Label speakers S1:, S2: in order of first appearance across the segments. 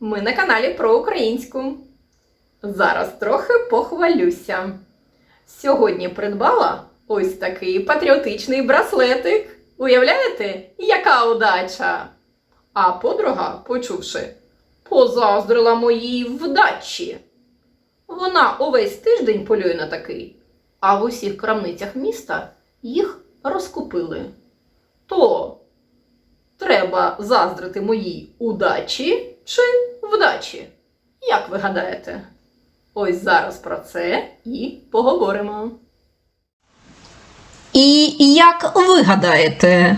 S1: Ми на каналі про українську. Зараз трохи похвалюся. Сьогодні придбала ось такий патріотичний браслетик. Уявляєте, яка удача? А подруга, почувши, позаздрила моїй вдачі. Вона увесь тиждень полює на такий, а в усіх крамницях міста їх розкупили. То треба заздрити моїй удачі чи вдачі? Як ви гадаєте? Ось зараз про це і поговоримо.
S2: І як ви гадаєте,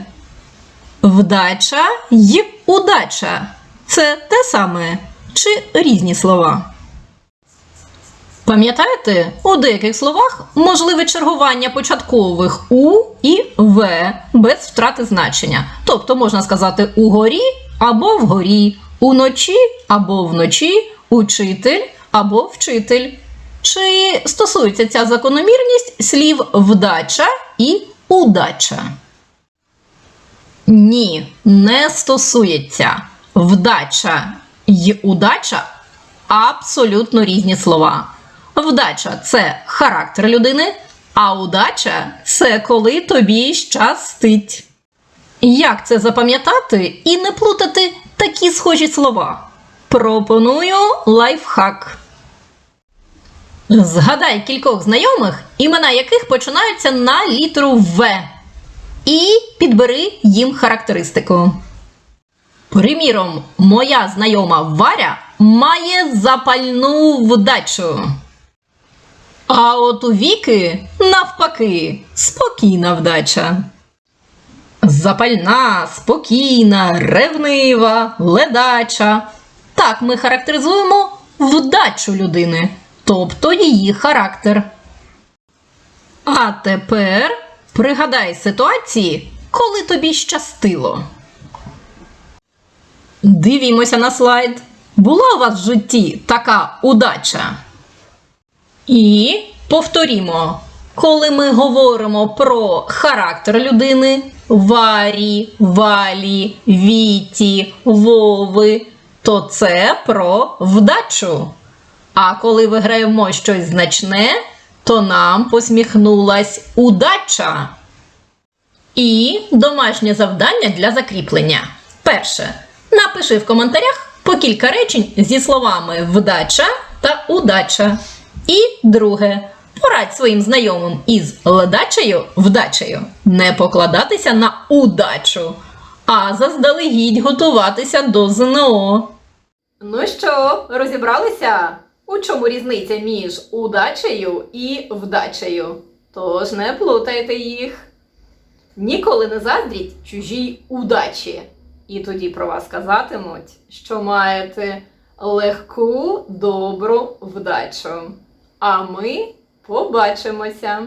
S2: вдача й удача це те саме чи різні слова? Пам'ятаєте, у деяких словах можливе чергування початкових у і в без втрати значення. Тобто можна сказати угорі або вгорі, уночі або вночі, учитель або вчитель. Чи стосується ця закономірність слів вдача і удача? Ні, не стосується. Вдача й удача абсолютно різні слова. Вдача це характер людини, а удача це коли тобі щастить. Як це запам'ятати і не плутати такі схожі слова? Пропоную лайфхак. Згадай кількох знайомих, імена яких починаються на літеру В. І підбери їм характеристику. Приміром, моя знайома Варя має запальну вдачу. А от у Віки, навпаки, спокійна вдача. Запальна, спокійна, ревнива, ледача. Так ми характеризуємо вдачу людини, тобто її характер. А тепер пригадай ситуації, коли тобі щастило. Дивімося на слайд. Була у вас в житті така удача? І повторімо, коли ми говоримо про характер людини Варі, Валі, Віті, Вови, то це про вдачу. А коли виграємо щось значне, то нам посміхнулась удача. І домашнє завдання для закріплення. Перше. Напиши в коментарях по кілька речень зі словами вдача та удача. І друге. Порадь своїм знайомим із ледачею вдачею не покладатися на удачу, а заздалегідь готуватися до ЗНО.
S1: Ну що, розібралися? У чому різниця між удачею і вдачею? Тож не плутайте їх. Ніколи не заздріть чужій удачі. І тоді про вас казатимуть, що маєте легку, добру вдачу. А ми побачимося!